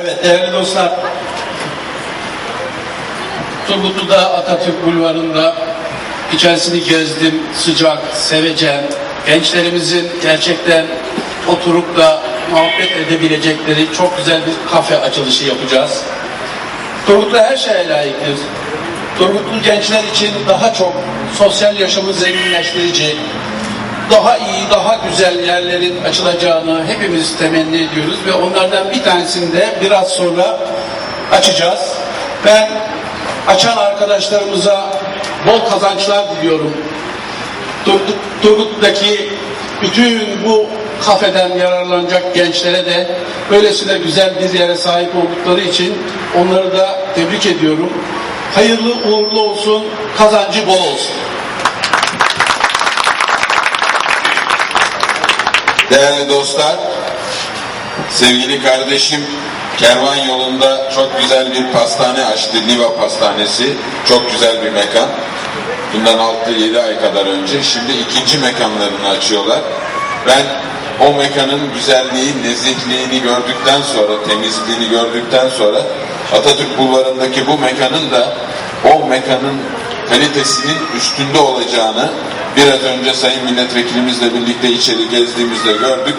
Evet değerli dostlar. Turgutlu'da Atatürk Bulvarı'nda içerisini gezdim. Sıcak, sevecen, gençlerimizin gerçekten oturup da muhabbet edebilecekleri çok güzel bir kafe açılışı yapacağız. Turgutlu her şeye layıktır. Turgutlu gençler için daha çok sosyal yaşamı zenginleştirici, daha iyi, daha güzel yerlerin açılacağını hepimiz temenni ediyoruz ve onlardan bir tanesini de biraz sonra açacağız. Ben açan arkadaşlarımıza bol kazançlar diliyorum. Turgut- Turgut'taki bütün bu kafeden yararlanacak gençlere de böylesine güzel bir yere sahip oldukları için onları da tebrik ediyorum. Hayırlı uğurlu olsun, kazancı bol olsun. Değerli dostlar, sevgili kardeşim kervan yolunda çok güzel bir pastane açtı. Niva Pastanesi. Çok güzel bir mekan. Bundan 6-7 ay kadar önce. Şimdi ikinci mekanlarını açıyorlar. Ben o mekanın güzelliği, nezihliğini gördükten sonra, temizliğini gördükten sonra Atatürk Bulvarı'ndaki bu mekanın da o mekanın kalitesinin üstünde olacağını biraz önce Sayın Milletvekilimizle birlikte içeri gezdiğimizde gördük.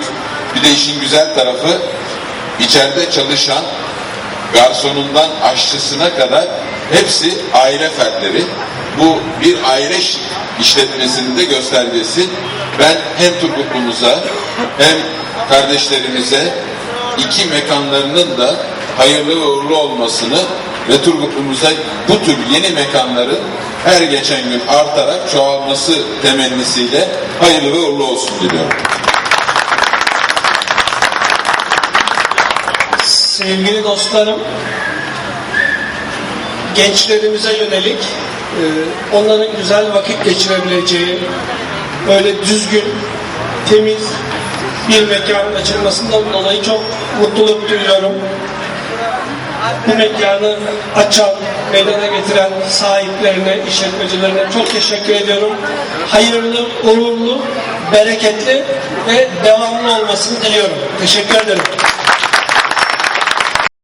Bir de işin güzel tarafı içeride çalışan garsonundan aşçısına kadar hepsi aile fertleri. Bu bir aile işletmesinin de göstergesi. Ben hem Turgutlu'muza hem kardeşlerimize iki mekanlarının da hayırlı ve uğurlu olmasını ve Turgutlu'muza bu tür yeni mekanların her geçen gün artarak çoğalması temennisiyle hayırlı ve uğurlu olsun diliyorum. Sevgili dostlarım, gençlerimize yönelik e, onların güzel vakit geçirebileceği böyle düzgün, temiz bir mekanın açılmasından dolayı çok mutluluk duyuyorum. Bu mekanı açan, meydana getiren sahiplerine, işletmecilerine çok teşekkür ediyorum. Hayırlı, uğurlu, bereketli ve devamlı olmasını diliyorum. Teşekkür ederim.